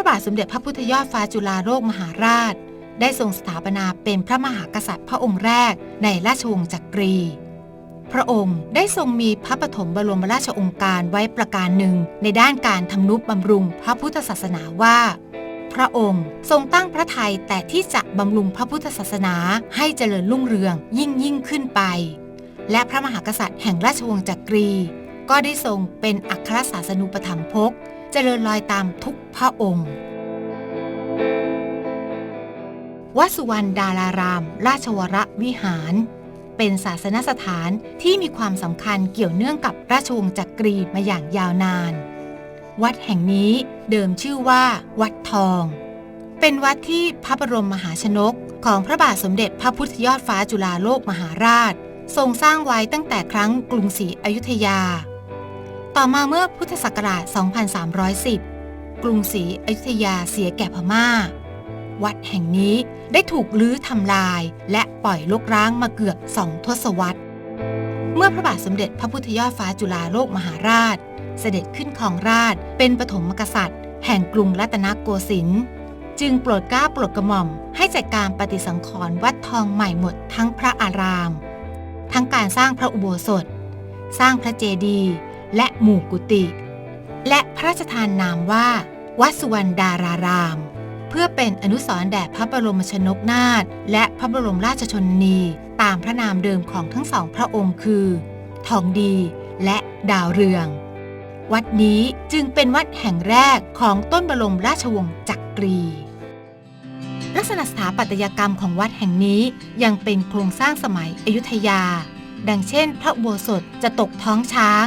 พระบาทสมเด็จพระพุทธยอดฟ้าจุฬาโลกมหาราช ได้ทรงสถาปนาเป็นพระมหากษัตริย์พระองค์แรกในราชวงศ์จักรี พระองค์ได้ทรงมีพระปฐมบรมราชองค์การไว้ประการหนึ่ง ในด้านการทำนุบำรุงพระพุทธศาสนาว่า พระองค์ทรงตั้งพระทัยแต่ที่จะบำรุงพระพุทธศาสนาให้เจริญรุ่งเรืองยิ่งยิ่งขึ้นไป และพระมหากษัตริย์แห่งราชวงศ์จักรี ก็ได้ทรงเป็นอัครศาสนูปถัมภกเจริญรอยตามทุก พระองค์ วัดสุวรรณดาราราม ราชวรวิหาร เป็นศาสนสถานที่มีความสำคัญเกี่ยวเนื่องกับราชวงศ์จักรีมาอย่างยาวนาน วัดแห่งนี้เดิมชื่อว่า วัดทอง เป็นวัดที่พระบรมมหาชนกของพระบาทสมเด็จพระพุทธยอดฟ้าจุฬาโลกมหาราช ทรงสร้างไว้ตั้งแต่ครั้งกรุงศรีอยุธยา ต่อมาเมื่อพุทธศักราช 2310 กรุงศรีอยุธยาเสียแก่พม่า วัดแห่งนี้ได้ถูกลื้อทำลาย และปล่อยลกร้างมาเกือบสองทศวรรษ เมื่อพระบาทสมเด็จพระพุทธยอดฟ้าจุฬาโลกมหาราช เสด็จขึ้นครองราชเป็นปฐมกษัตริย์ แห่งกรุงรัตนโกสินทร์จึงโปรดกล้าโปรดกระหม่อม ให้จัดการปฏิสังขรณ์วัดทองใหม่หมดทั้งพระอาราม ทั้งการสร้างพระอุโบสถ สร้างพระเจดีย์และหมู่กุฏิ และพระราชทานนามว่า วัดสุวรรณดาราราม เพื่อเป็นอนุสรณ์แด่พระบรมชนกนาถและพระบรมราชชนนีตามพระนามเดิมของทั้งสองพระองค์คือ ทองดีและดาวเรือง วัดนี้จึงเป็นวัดแห่งแรกของต้นบรมราชวงศ์จักรี ลักษณะสถาปัตยกรรมของวัดแห่งนี้ยังเป็นโครงสร้างสมัยอยุธยา ดังเช่น พระอุโบสถจะตกท้องช้าง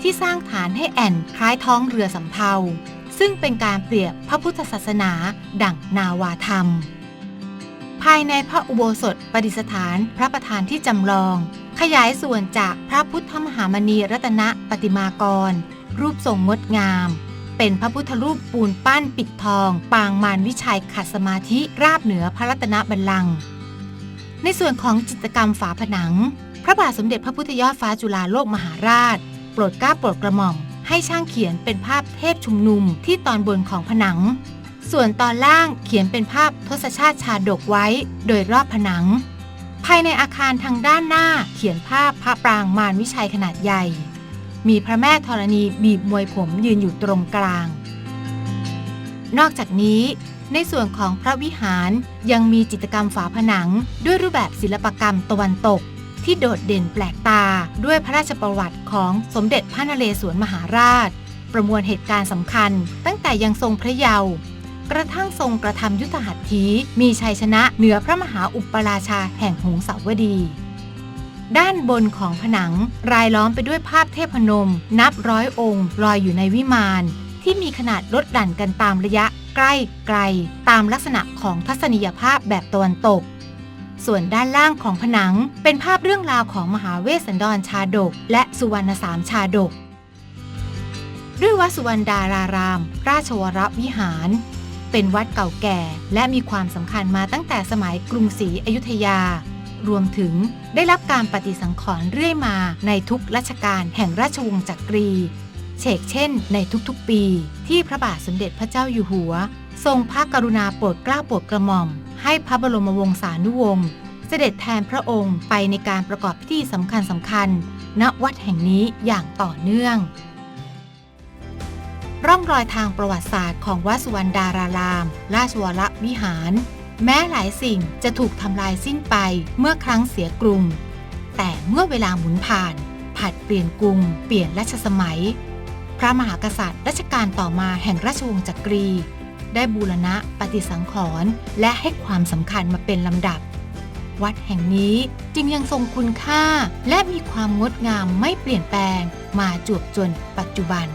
ที่สร้างฐานให้แอ่นคล้ายท้องเรือสำเภา ซึ่งเป็นการเปรียบพระพุทธศาสนาดั่งนาวาธรรม ภายในพระอุโบสถประดิษฐานพระประธานที่จำลอง ขยายส่วนจากพระพุทธมหามณีรัตนปฏิมากร รูปทรงงดงามเป็นพระพุทธรูปปูนปั้นปิดทอง ปางมารวิชัยขัดสมาธิราบเหนือพระรัตนบัลลังก์ในส่วนของจิตรกรรมฝาผนัง พระบาทสมเด็จพระพุทธยอดฟ้าจุฬาโลกมหาราช ปรดกล้าโปรดกระหม่อม ให้ช่างเขียนเป็นภาพเทพชุมนุมที่ตอนบนของผนัง ส่วนตอนล่างเขียนเป็นภาพทศชาติชาดกไว้โดยรอบผนัง ภายในอาคารทางด้านหน้าเขียนภาพพระปรางมารวิชัยขนาดใหญ่ มีพระแม่ธรณีบีบมวยผมยืนอยู่ตรงกลาง นอกจากนี้ในส่วนของพระวิหารยังมีจิตรกรรมฝาผนังด้วยรูปแบบศิลปกรรมตะวันตก ที่โดดเด่นแปลกตาด้วยพระราชประวัติของสมเด็จพระนเรศวรมหาราช ประมวลเหตุการณ์สำคัญ ตั้งแต่ยังทรงพระเยาว์กระทั่งทรงกระทำยุทธหัตถี มีชัยชนะเหนือพระมหาอุปราชาแห่งหงสาวดี ด้านบนของผนังรายล้อมไปด้วยภาพเทพนม นับร้อยองค์ลอยอยู่ในวิมาน ที่มีขนาดลดหลั่นกันตามระยะใกล้ไกล ตามลักษณะของทัศนียภาพแบบตะวันตก ส่วนด้านล่างของผนังเป็นภาพเรื่องราวของมหาเวสสันดรชาดก และสุวรรณสามชาดก ด้วยวัดสุวรรณดาราราม ราชวรวิหาร เป็นวัดเก่าแก่ และมีความสำคัญมาตั้งแต่สมัยกรุงศรีอยุธยา รวมถึงได้รับการปฏิสังขรณ์เรื่อยมาในทุกรัชกาลแห่งราชวงศ์จักรี เชกเช่น ในทุกๆปี ที่พระบาทสมเด็จพระเจ้าอยู่หัว ทรงพระกรุณาโปรดเกล้าโปรดกระหม่อม ให้พระบรมวงศานุวงศ์เสด็จแทนพระองค์ไปในการประกอบพิธีสำคัญสำคัญ ณวัดแห่งนี้อย่างต่อเนื่อง ร่องรอยทางประวัติศาสตร์ของวัดสุวรรณดาราราม ราชวรวิหาร แม้หลายสิ่งจะถูกทำลายสิ้นไปเมื่อครั้งเสียกรุง แต่เมื่อเวลาหมุนผ่าน ผัดเปลี่ยนกรุง เปลี่ยนรัชสมัย พระมหากษัตริย์รัชกาลต่อมาแห่งราชวงศ์จักรี ได้บูรณะปฏิสังขรณ์และให้ความสำคัญมาเป็นลำดับ วัดแห่งนี้จึงยังทรงคุณค่า และมีความงดงามไม่เปลี่ยนแปลงมาจวบจนปัจจุบัน